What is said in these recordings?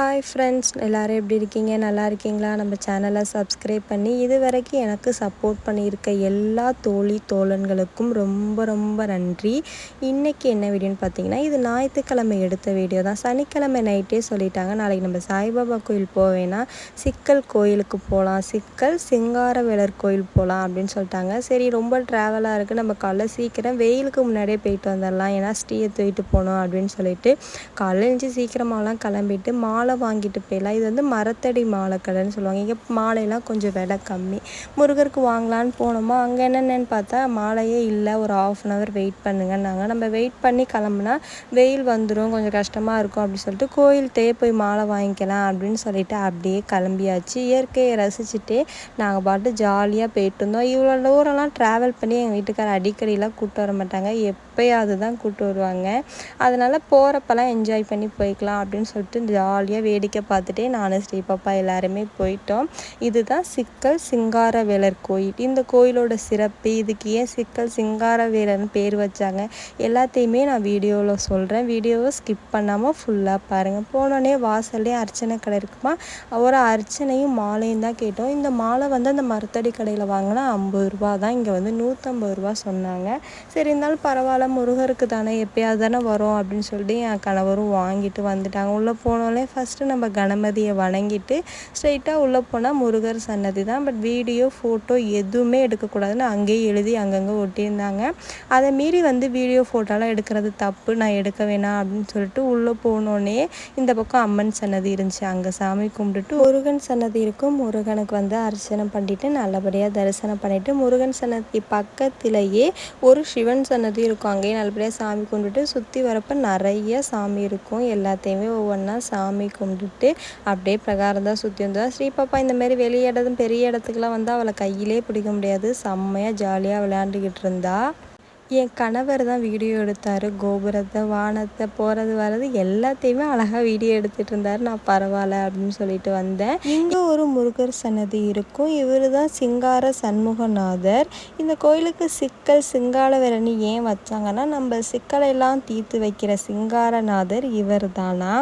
Hi friends எல்லோரும் எப்படி இருக்கீங்க? நல்லா இருக்கீங்களா? நம்ம சேனலை சப்ஸ்கிரைப் பண்ணி இது வரைக்கும் எனக்கு சப்போர்ட் பண்ணியிருக்க எல்லா தோழி தோழன்களுக்கும் ரொம்ப ரொம்ப நன்றி. இன்றைக்கி என்ன வீடியோன்னு பார்த்தீங்கன்னா இது ஞாயிற்றுக்கிழமை எடுத்த வீடியோ தான். சனிக்கிழமை நைட்டே சொல்லிட்டாங்க. நாளைக்கு நம்ம சாய்பாபா கோயில் போவேன்னா சிக்கல் கோயிலுக்கு போகலாம் சிக்கல் சிங்காரவேலர் கோயில் போகலாம் அப்படின்னு சொல்லிட்டாங்க. சரி ரொம்ப ட்ராவலாக இருக்குது நம்ம காலைல சீக்கிரம் வெயிலுக்கு முன்னாடியே போயிட்டு வந்துடலாம் ஏன்னா ஸ்டீயை தூக்கிட்டு போகணும் அப்படின்னு சொல்லிட்டு காலையில் எழுந்துச்சி சீக்கிரமாகலாம் கிளம்பிட்டு மாலை வாங்கிட்டு போயிடலாம். இது வந்து மரத்தடி மாலை கடைன்னு சொல்லுவாங்க. இங்கே மாலையெல்லாம் கொஞ்சம் விலை கம்மி. முருகருக்கு வாங்கலான்னு போனோமா? அங்கே என்னென்னு பார்த்தா மாலையே இல்லை. ஒரு ஆஃப் அன் ஹவர் வெயிட் பண்ணுங்கன்னாங்க. நம்ம வெயிட் பண்ணி கிளம்புனா வெயில் வந்துடும் கொஞ்சம் கஷ்டமாக இருக்கும் அப்படின்னு சொல்லிட்டு கோயில்கிட்டே போய் மாலை வாங்கிக்கலாம் அப்படின்னு சொல்லிட்டு அப்படியே கிளம்பியாச்சு. இயற்கையை ரசிச்சுட்டே நாங்கள் பாட்டு ஜாலியாக போயிட்டு இருந்தோம். இவ்வளோ தூரம்லாம் ட்ராவல் பண்ணி எங்கள் வீட்டுக்கார அடிக்கடிலாம் கூப்பிட்டு வர மாட்டாங்க. எப்போயாவது தான் கூப்பிட்டு வருவாங்க. அதனால் போகிறப்பெல்லாம் என்ஜாய் பண்ணி போய்க்கலாம் அப்படின்னு சொல்லிட்டு ஜாலியாக ஜாலியாக வேடிக்கை பார்த்துட்டே நானும் ஸ்ரீபாப்பா எல்லாருமே போயிட்டோம். இதுதான் சிக்கல் சிங்காரவேலர் கோயில். இந்த கோயிலோட சிறப்பு இதுக்கு ஏன் சிக்கல் சிங்காரவேலர்னு பேர் வச்சாங்க எல்லாத்தையுமே நான் வீடியோவில் சொல்கிறேன் வீடியோவை ஸ்கிப் பண்ணாமல் ஃபுல்லாக பாருங்கள் போனோடனே வாசல்லே அர்ச்சனை கடை இருக்குமா? ஒரு அர்ச்சனையும் மாலையும் தான் கேட்டோம். இந்த மாலை வந்து அந்த மரத்தடி கடையில் வாங்கினா ஐம்பது ரூபா தான். இங்கே வந்து நூற்றம்பது ரூபா சொன்னாங்க. சரி இருந்தாலும் பரவாயில்ல முருகருக்கு தானே எப்பயாவது தானே வரும் அப்படின்னு சொல்லிட்டு என் கணவரும் வாங்கிட்டு வந்துட்டாங்க. உள்ளே போனோடனே ஃபஸ்ட்டு நம்ம கணபதியை வணங்கிட்டு ஸ்ட்ரைட்டாக உள்ளே போனால் முருகர் சன்னதி தான். பட் வீடியோ ஃபோட்டோ எதுவுமே எடுக்கக்கூடாதுன்னு அங்கேயே எழுதி அங்கங்கே ஒட்டியிருந்தாங்க. அதை மீறி வந்து வீடியோ ஃபோட்டோலாம் எடுக்கிறது தப்பு. நான் எடுக்க வேணாம் அப்படின்னு சொல்லிட்டு உள்ளே போனோடனே இந்த பக்கம் அம்மன் சன்னதி இருந்துச்சு. அங்கே சாமி கும்பிட்டுட்டு முருகன் சன்னதி இருக்கும். முருகனுக்கு வந்து அர்ச்சனை பண்ணிட்டு நல்லபடியாக தரிசனம் பண்ணிவிட்டு முருகன் சன்னதி பக்கத்திலேயே ஒரு சிவன் சன்னதி இருக்கும். அங்கேயே நல்லபடியாக சாமி கும்பிட்டுட்டு சுற்றி வரப்போ நிறைய சாமி இருக்கும். எல்லாத்தையுமே ஒவ்வொன்றா சாமி கும்பிட்டுட்டு அப்படியே பிரகாரம் தான் சுற்றி வந்தோம் ஸ்ரீபாப்பா இந்த மாதிரி வெளியே இடத்தும் பெரிய இடத்துக்குலாம் வந்து அவளை கையிலே பிடிக்க முடியாது. செம்மையாக ஜாலியாக விளையாண்டுக்கிட்டு இருந்தா. என் கணவர் தான் வீடியோ எடுத்தார். கோபுரத்தை வானத்தை போகிறது வர்றது எல்லாத்தையுமே அழகாக வீடியோ எடுத்துகிட்டு இருந்தார். நான் பரவாயில்ல அப்படின்னு சொல்லிட்டு வந்தேன். இங்கே ஒரு முருகர் சன்னதி இருக்கும். இவர் தான் சிங்கார சண்முகநாதர். இந்த கோயிலுக்கு சிக்கல் சிங்காலவரணி ஏன் வச்சாங்கன்னா நம்ம சிக்கலையெல்லாம் தீர்த்து வைக்கிற சிங்காரநாதர் இவர் தானா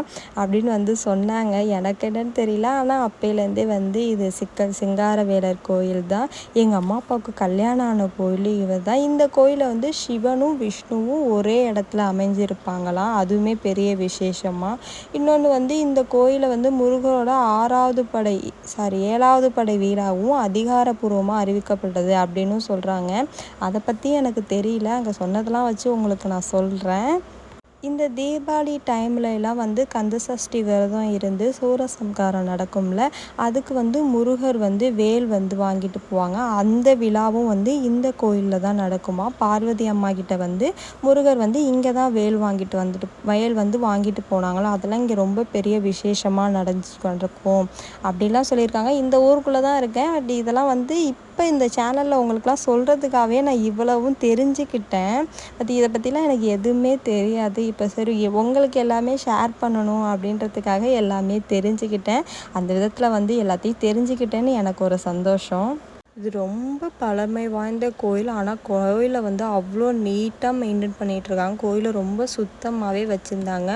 அப்படின்னு வந்து சொன்னாங்க. எனக்கு என்னன்னு தெரியல. ஆனால் அப்பையிலேருந்தே வந்து இது சிக்கல் சிங்காரவேலர் கோயில் தான் எங்கள் அம்மா அப்பாவுக்கு கல்யாணம் ஆன கோயில் இவர் தான் இந்த கோயிலை வந்து சிவனும் விஷ்ணுவும் ஒரே இடத்துல அமைஞ்சிருப்பாங்களாம் அதுவுமே பெரிய விசேஷமாக இன்னொன்று வந்து இந்த கோயிலை வந்து முருகனோட ஆறாவது படை சாரி ஏழாவது படை வீடாகவும் அதிகாரப்பூர்வமாக அறிவிக்கப்பட்டது அப்படின்னு சொல்கிறாங்க அதை பற்றி எனக்கு தெரியல. அங்கே சொன்னதெல்லாம் வச்சு உங்களுக்கு நான் சொல்கிறேன் இந்த தீபாவளி டைமில் எல்லாம் வந்து கந்தசஷ்டி விரதம் இருந்து சூரசம்காரம் நடக்கும்ல அதுக்கு வந்து முருகர் வந்து வேல் வந்து வாங்கிட்டு போவாங்க. அந்த விழாவும் வந்து இந்த கோயிலில் தான் நடக்குமா? பார்வதி அம்மா கிட்ட வந்து முருகர் வந்து இங்கே தான் வேல் வாங்கிட்டு வந்துட்டு வயல் வந்து வாங்கிட்டு போனாங்களோ? அதெல்லாம் இங்கே ரொம்ப பெரிய விசேஷமாக நடந்துச்சு கொண்டிருக்கும் அப்படிலாம் சொல்லியிருக்காங்க. இந்த ஊருக்குள்ளே தான் இருக்கேன். அப்படி இதெல்லாம் வந்து இப்போ இந்த சேனலில் உங்களுக்குலாம் சொல்கிறதுக்காகவே நான் இவ்வளவும் தெரிஞ்சுக்கிட்டேன். பட் இதை பற்றிலாம் எனக்கு எதுவுமே தெரியாது. இப்போ சரி உங்களுக்கு எல்லாமே ஷேர் பண்ணணும் அப்படின்றதுக்காக எல்லாமே தெரிஞ்சுக்கிட்டேன். அந்த விதத்தில் வந்து எல்லாத்தையும் தெரிஞ்சுக்கிட்டேன்னு எனக்கு ஒரு சந்தோஷம். இது ரொம்ப பழமை வாய்ந்த கோயில். ஆனால் கோயிலை வந்து அவ்வளோ நீட்டாக மெயின்டைன் பண்ணிகிட்ருக்காங்க கோயிலை ரொம்ப சுத்தமாகவே வச்சுருந்தாங்க.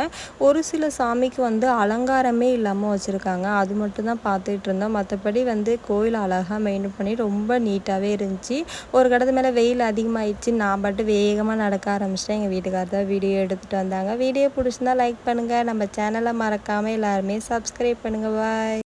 ஒரு சில சாமிக்கு வந்து அலங்காரமே இல்லாமல் வச்சுருக்காங்க. அது மட்டும் தான் பார்த்துட்டு இருந்தோம். மற்றபடி வந்து கோயில் அழகாக மெயின்டைன் பண்ணி ரொம்ப நீட்டாகவே இருந்துச்சு. ஒரு கடத்து மேலே வெயில் அதிகமாகிடுச்சு நான் பாட்டு வேகமாக நடக்க ஆரம்பிச்சிட்டேன். எங்கள் வீட்டுக்காரர் தான் வீடியோ எடுத்துகிட்டு வந்தாங்க. வீடியோ பிடிச்சிருந்தா லைக் பண்ணுங்கள் நம்ம சேனலை மறக்காமல் எல்லாருமே சப்ஸ்கிரைப் பண்ணுங்கள் பாய்